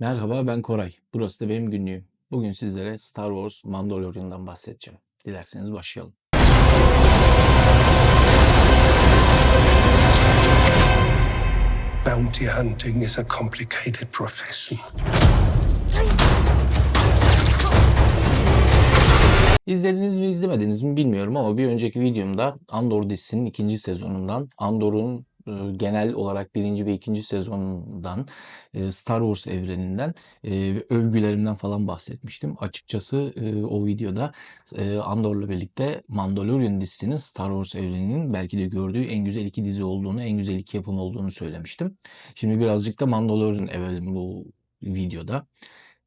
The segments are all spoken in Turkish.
Merhaba ben Koray. Burası da benim günlüğüm. Bugün sizlere Star Wars Mandalorian'dan bahsedeceğim. Dilerseniz başlayalım. Bounty hunting is a complicated profession. İzlediniz mi izlemediniz mi bilmiyorum ama bir önceki videomda Andor dizisinin ikinci sezonundan, Andor'un genel olarak birinci ve ikinci sezonundan, e, Star Wars evreninden, övgülerimden falan bahsetmiştim. Açıkçası o videoda Andor'la birlikte Mandalorian dizisinin Star Wars evreninin belki de gördüğü en güzel iki dizi olduğunu, en güzel iki yapım olduğunu söylemiştim. Şimdi birazcık da Mandalorian evelim bu videoda.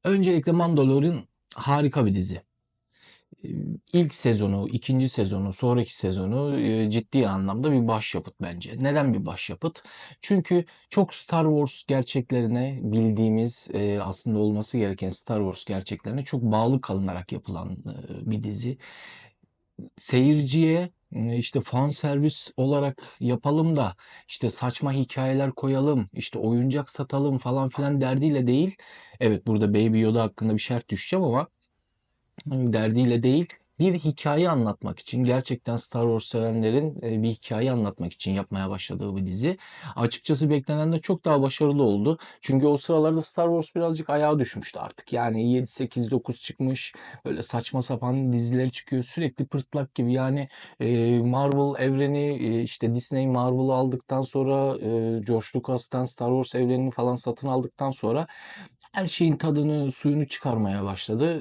Öncelikle Mandalorian harika bir dizi. İlk sezonu, ikinci sezonu, sonraki sezonu ciddi anlamda bir başyapıt bence. Neden bir başyapıt? Çünkü çok Star Wars gerçeklerine bildiğimiz aslında olması gereken Star Wars gerçeklerine çok bağlı kalınarak yapılan bir dizi. Seyirciye işte fan servis olarak yapalım da işte saçma hikayeler koyalım, işte oyuncak satalım falan filan derdiyle değil. Evet burada Baby Yoda hakkında bir şart düşeceğim ama derdiyle değil bir hikaye anlatmak için gerçekten Star Wars sevenlerin e, bir hikaye anlatmak için yapmaya başladığı bir dizi. Açıkçası beklenenden çok daha başarılı oldu. Çünkü o sıralarda Star Wars birazcık ayağa düşmüştü artık. Yani 7 8 9 çıkmış. Böyle saçma sapan diziler çıkıyor. Sürekli pırtlak gibi. Yani e, Marvel evreni e, işte Disney Marvel'ı aldıktan sonra George Lucas'tan Star Wars evrenini falan satın aldıktan sonra her şeyin tadını, suyunu çıkarmaya başladı.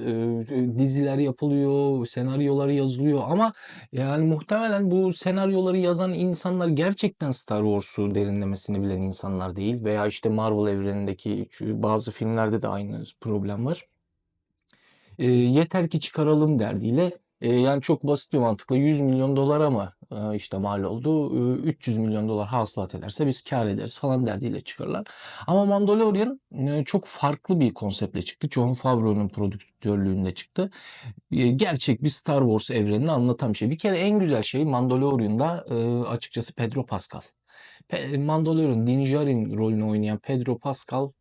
Eee, diziler yapılıyor, senaryoları yazılıyor ama yani muhtemelen bu senaryoları yazan insanlar gerçekten Star Wars'u derinlemesine bilen insanlar değil veya işte Marvel evrenindeki bazı filmlerde de aynı problem var. Eee, yeter ki çıkaralım derdiyle e, yani çok basit bir mantıkla 100 milyon dolara mı e, işte mal oldu, e, 300 milyon dolar hasılat ederse biz kar ederiz falan derdiyle çıkarlar. Ama Mandalorian e, çok farklı bir konseptle çıktı. Jon Favreau'nun prodüktörlüğünde çıktı. E, gerçek bir Star Wars evrenini anlatan bir şey. Bir kere en güzel şey Mandalorian'da e, açıkçası Pedro Pascal. Mandalorian Din Djarin rolünü oynayan Pedro Pascal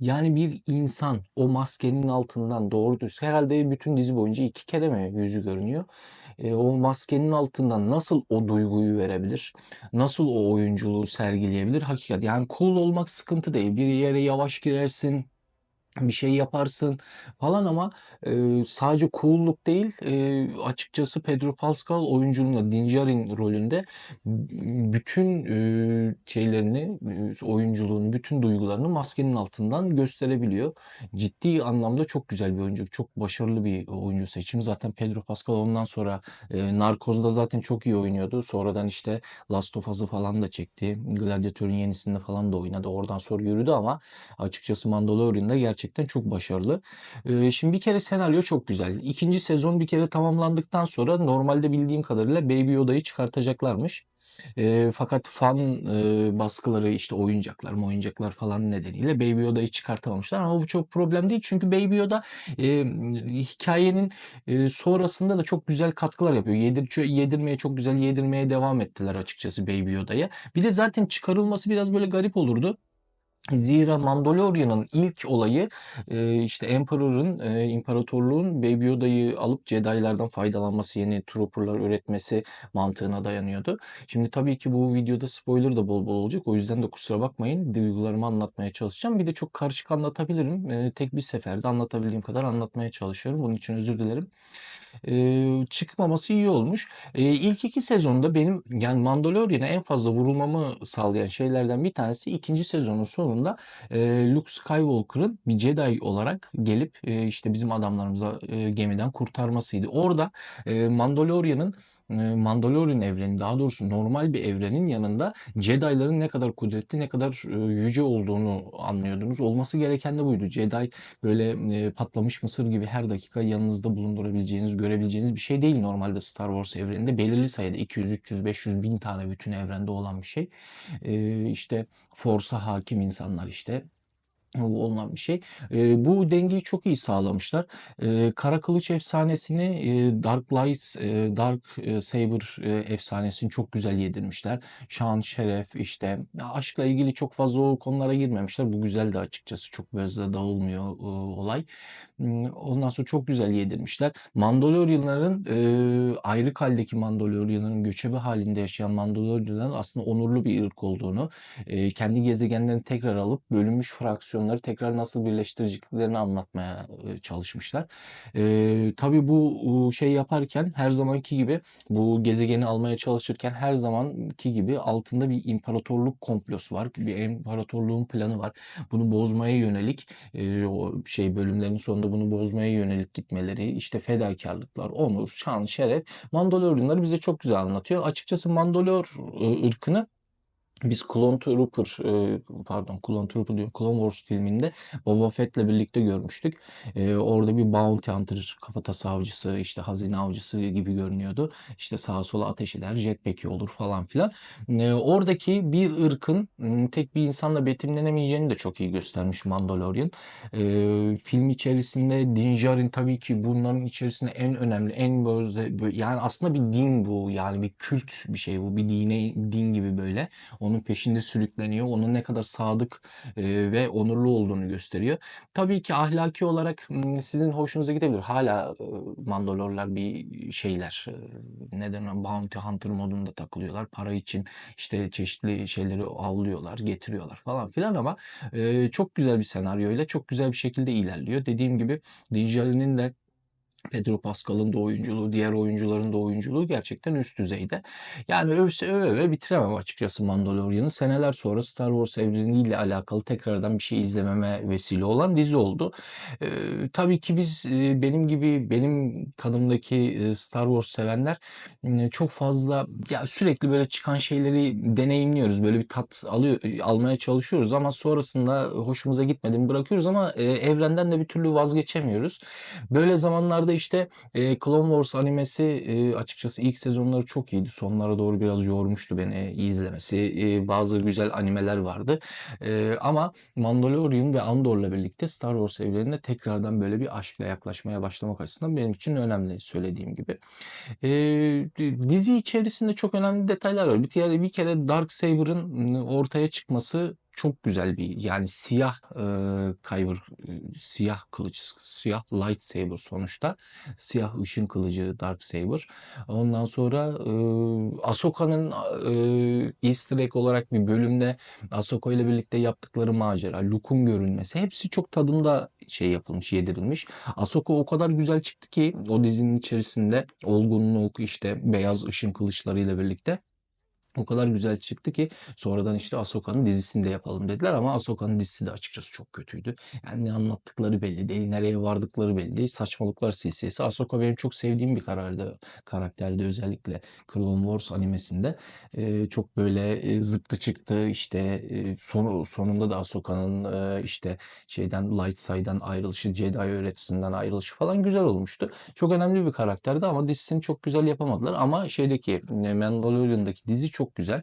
yani bir insan o maskenin altından doğru düz herhalde bütün dizi boyunca iki kere mi yüzü görünüyor? E, o maskenin altından nasıl o duyguyu verebilir? Nasıl o oyunculuğu sergileyebilir? Hakikat yani cool olmak sıkıntı değil. Bir yere yavaş girersin, bir şey yaparsın falan ama e, sadece cool'luk değil e, açıkçası Pedro Pascal oyunculuğunda Dinjarin rolünde bütün e, şeylerini oyunculuğunu bütün duygularını maskenin altından gösterebiliyor. Ciddi anlamda çok güzel bir oyuncu. Çok başarılı bir oyuncu seçimi. Zaten Pedro Pascal ondan sonra e, Narcos'da zaten çok iyi oynuyordu. Sonradan işte Last of Us'ı falan da çekti. Gladiator'un yenisinde falan da oynadı. Oradan sonra yürüdü ama açıkçası Mandalorian'da gerçekten gerçekten çok başarılı. Ee, şimdi bir kere senaryo çok güzel. İkinci sezon bir kere tamamlandıktan sonra normalde bildiğim kadarıyla Baby Yoda'yı çıkartacaklarmış. E, fakat fan e, baskıları işte oyuncaklar mı oyuncaklar falan nedeniyle Baby Yoda'yı çıkartamamışlar ama bu çok problem değil çünkü Baby Yoda e, hikayenin e, sonrasında da çok güzel katkılar yapıyor. Yedir, yedirmeye çok güzel yedirmeye devam ettiler açıkçası Baby Yoda'ya. Bir de zaten çıkarılması biraz böyle garip olurdu. Zira Mandalorian'ın ilk olayı işte Emperor'ın, imparatorluğun Baby Yoda'yı alıp Jedi'lardan faydalanması, yeni trooper'lar üretmesi mantığına dayanıyordu. Şimdi tabii ki bu videoda spoiler da bol bol olacak. O yüzden de kusura bakmayın. Duygularımı anlatmaya çalışacağım. Bir de çok karışık anlatabilirim. Tek bir seferde anlatabildiğim kadar anlatmaya çalışıyorum. Bunun için özür dilerim e, çıkmaması iyi olmuş. E, ilk iki sezonda benim yani Mandalorian'a en fazla vurulmamı sağlayan şeylerden bir tanesi ikinci sezonun sonunda e, Luke Skywalker'ın bir Jedi olarak gelip e, işte bizim adamlarımıza e, gemiden kurtarmasıydı. Orada e, Mandalorian'ın Mandalorian evreni daha doğrusu normal bir evrenin yanında Jedi'ların ne kadar kudretli ne kadar yüce olduğunu anlıyordunuz. Olması gereken de buydu. Jedi böyle patlamış mısır gibi her dakika yanınızda bulundurabileceğiniz, görebileceğiniz bir şey değil normalde Star Wars evreninde. Belirli sayıda 200, 300, 500 bin tane bütün evrende olan bir şey. İşte Force'a hakim insanlar işte olunan bir şey. Eee, bu dengeyi çok iyi sağlamışlar. Eee, Kara Kılıç efsanesini, eee, Dark Lights, eee, Dark, Saber, eee, efsanesini çok güzel yedirmişler. Şan, şeref, işte, aşkla ilgili çok fazla o konulara girmemişler. Bu güzeldi açıkçası. Çok böyle dağılmıyor, ııı, olay. Ondan sonra çok güzel yedirmişler. Mandalorianların, eee, ayrık hâldeki Mandalorianların, göçebe hâlinde yaşayan Mandalorianların aslında onurlu bir ırk olduğunu, eee, kendi gezegenlerini tekrar alıp bölünmüş fraksiyonları tekrar nasıl birleştireceklerini anlatmaya, çalışmışlar. Eee, tabii bu, şey yaparken her zamanki gibi bu gezegeni almaya çalışırken her zamanki gibi altında bir imparatorluk komplosu var. Bir imparatorluğun planı var. Bunu bozmaya yönelik, eee, o şey bölümlerin sonunda bunu bozmaya yönelik gitmeleri, işte fedakârlıklar, onur, şan, şeref Mandalorianları bize çok güzel anlatıyor. Açıkçası Mandalor, ııı, ırkını biz Clone Trooper, eee, pardon Clone Trooper diyorum, Clone Wars filminde Boba Fett'le birlikte görmüştük. Eee, orada bir bounty hunter, kafatası avcısı, işte hazine avcısı gibi görünüyordu. İşte sağa sola ateş eder, jetpack'i olur falan filan. Eee, oradaki bir ırkın, tek bir insanla betimlenemeyeceğini de çok iyi göstermiş Mandalorian. Film içerisinde Din Djarin tabii ki bunların içerisinde en önemli, en böyle bö yani aslında bir din bu, yani bir kült bir şey bu. Bir dine din gibi böyle. Onun peşinde sürükleniyor. Onun ne kadar sadık, ve onurlu olduğunu gösteriyor. Tabii ki ahlaki olarak, sizin hoşunuza gidebilir. Iıı, Mandalorlar bir şeyler, neden bounty hunter modunda takılıyorlar. Para için işte çeşitli şeyleri avlıyorlar, getiriyorlar falan filan ama, çok güzel bir senaryoyla çok güzel bir şekilde ilerliyor. Dediğim gibi Din Djarin'in de Pedro Pascal'ın da oyunculuğu, diğer oyuncuların da oyunculuğu gerçekten üst düzeyde. Yani övse öve öve bitiremem açıkçası Mandalorian'ı. Seneler sonra Star Wars evreniyle alakalı tekrardan bir şey izlememe vesile olan dizi oldu. Eee, tabii ki biz, benim gibi, benim tadımdaki, Star Wars sevenler, çok fazla ya sürekli böyle çıkan şeyleri deneyimliyoruz. Böyle bir tat alıyor almaya çalışıyoruz ama sonrasında hoşumuza gitmedi mi bırakıyoruz ama, evrenden de bir türlü vazgeçemiyoruz. Böyle zamanlarda işte, eee, Clone Wars animesi, eee, açıkçası ilk sezonları çok iyiydi. Sonlara doğru biraz yormuştu beni izlemesi. Eee, bazı güzel animeler vardı. Eee, ama Mandalorian ve Andor'la birlikte Star Wars evrenine tekrardan böyle bir aşkla yaklaşmaya başlamak açısından benim için önemli söylediğim gibi. Di dizi içerisinde çok önemli detaylar var. Bir kere bir kere Darksaber'ın, ımm, ortaya çıkması çok güzel bir yani siyah, eee, kyber, eee, siyah kılıç, siyah lightsaber sonuçta. Siyah ışın kılıcı Darksaber. Ondan sonra, ııı, Ahsoka'nın, eee, easter egg olarak bir bölümde Ahsoka ile birlikte yaptıkları macera, Luke'un görünmesi hepsi çok tadında şey yapılmış, yedirilmiş. Ahsoka o kadar güzel çıktı ki o dizinin içerisinde olgunluk, işte beyaz ışın kılıçlarıyla birlikte o kadar güzel çıktı ki sonradan işte Ahsoka'nın dizisini de yapalım dediler ama Ahsoka'nın dizisi de açıkçası çok kötüydü. Yani ne anlattıkları belli değil, nereye vardıkları belli değil. Saçmalıklar silsilesi. Ahsoka benim çok sevdiğim bir karardı karakterdi özellikle Clone Wars animesinde. Eee, çok böyle, eee, zıptı çıktı, işte, eee, sonu sonunda da Ahsoka'nın, eee, işte şeyden light side'dan ayrılışı, Jedi öğretisinden ayrılışı falan güzel olmuştu. Çok önemli bir karakterdi ama dizisini çok güzel yapamadılar ama şeydeki, eee, Mandalorian'daki dizi çok güzel.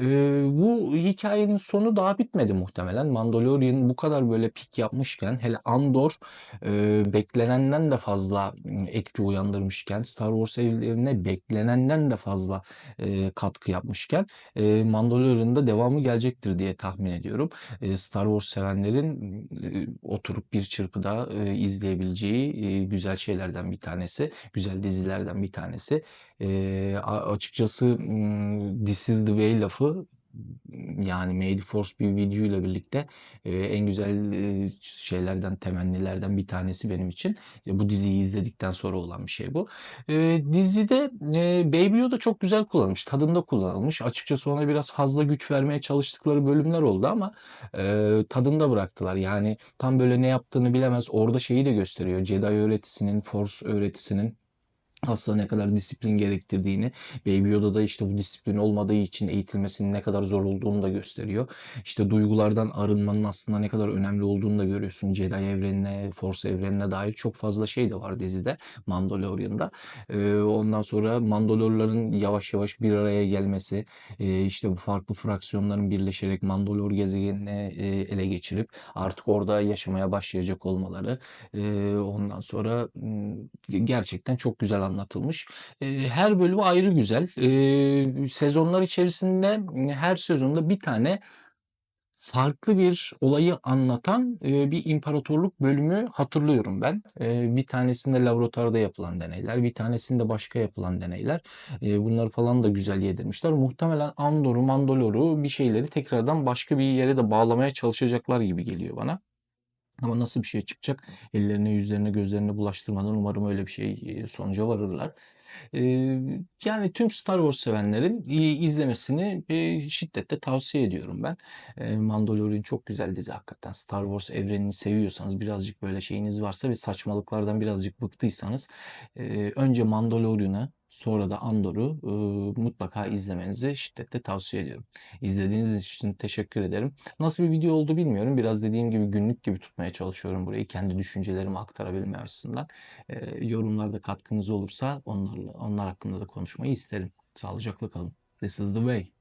Eee, bu hikâyenin sonu daha bitmedi muhtemelen. Mandalorian bu kadar böyle pik yapmışken hele Andor, eee, beklenenden de fazla, etki uyandırmışken, Star Wars evrenine beklenenden de fazla, eee, katkı yapmışken, eee, Mandalorian'da devamı gelecektir diye tahmin ediyorum. Eee, Star Wars sevenlerin, eee, oturup bir çırpıda, eee, izleyebileceği, eee, güzel şeylerden bir tanesi, güzel dizilerden bir tanesi. A açıkçası, ımm, "This is the way" lafı, yani May the Force with you ile birlikte, eee, en güzel, eee, şeylerden, temennilerden bir tanesi benim için. Bu diziyi izledikten sonra olan bir şey bu. Eee, dizide, eee, Baby Yoda çok güzel kullanılmış, tadında kullanılmış. Açıkçası ona biraz fazla güç vermeye çalıştıkları bölümler oldu ama, eee, tadında bıraktılar. Yani tam böyle ne yaptığını bilemez. Orada şeyi de gösteriyor, Jedi öğretisinin, Force öğretisinin aslında ne kadar disiplin gerektirdiğini, Baby Yoda'da işte bu disiplin olmadığı için eğitilmesinin ne kadar zor olduğunu da gösteriyor. İşte duygulardan arınmanın aslında ne kadar önemli olduğunu da görüyorsun. Jedi evrenine, Force evrenine dair çok fazla şey de var dizide Mandalorian'da. Ee, ondan sonra Mandalorların yavaş yavaş bir araya gelmesi, e, işte bu farklı fraksiyonların birleşerek Mandalor gezegenini e, ele geçirip artık orada yaşamaya başlayacak olmaları. E, ondan sonra gerçekten çok güzel anlatılmış. E, her bölümü ayrı güzel. E, sezonlar içerisinde m, her sezonda bir tane farklı bir olayı anlatan e, bir imparatorluk bölümü hatırlıyorum ben. E, bir tanesinde laboratuvarda yapılan deneyler, bir tanesinde başka yapılan deneyler. E, bunları falan da güzel yedirmişler. Muhtemelen Andor'u, Mandalor'u bir şeyleri tekrardan başka bir yere de bağlamaya çalışacaklar gibi geliyor bana. Ama nasıl bir şey çıkacak? Ellerine, yüzlerine, gözlerine bulaştırmadan umarım öyle bir şey sonuca varırlar. Yani tüm Star Wars sevenlerin izlemesini şiddetle tavsiye ediyorum ben. E, Mandalorian çok güzel dizi hakikaten. Star Wars evrenini seviyorsanız birazcık böyle şeyiniz varsa ve saçmalıklardan birazcık bıktıysanız önce Mandalorian'ı sonra da Andor'u e, mutlaka izlemenizi şiddetle tavsiye ediyorum. İzlediğiniz için teşekkür ederim. Nasıl bir video oldu bilmiyorum. Biraz dediğim gibi günlük gibi tutmaya çalışıyorum burayı. Kendi düşüncelerimi aktarabilme açısından. E, yorumlarda katkınız olursa onlarla, onlar hakkında da konuşmayı isterim. Sağlıcakla kalın. This is the way.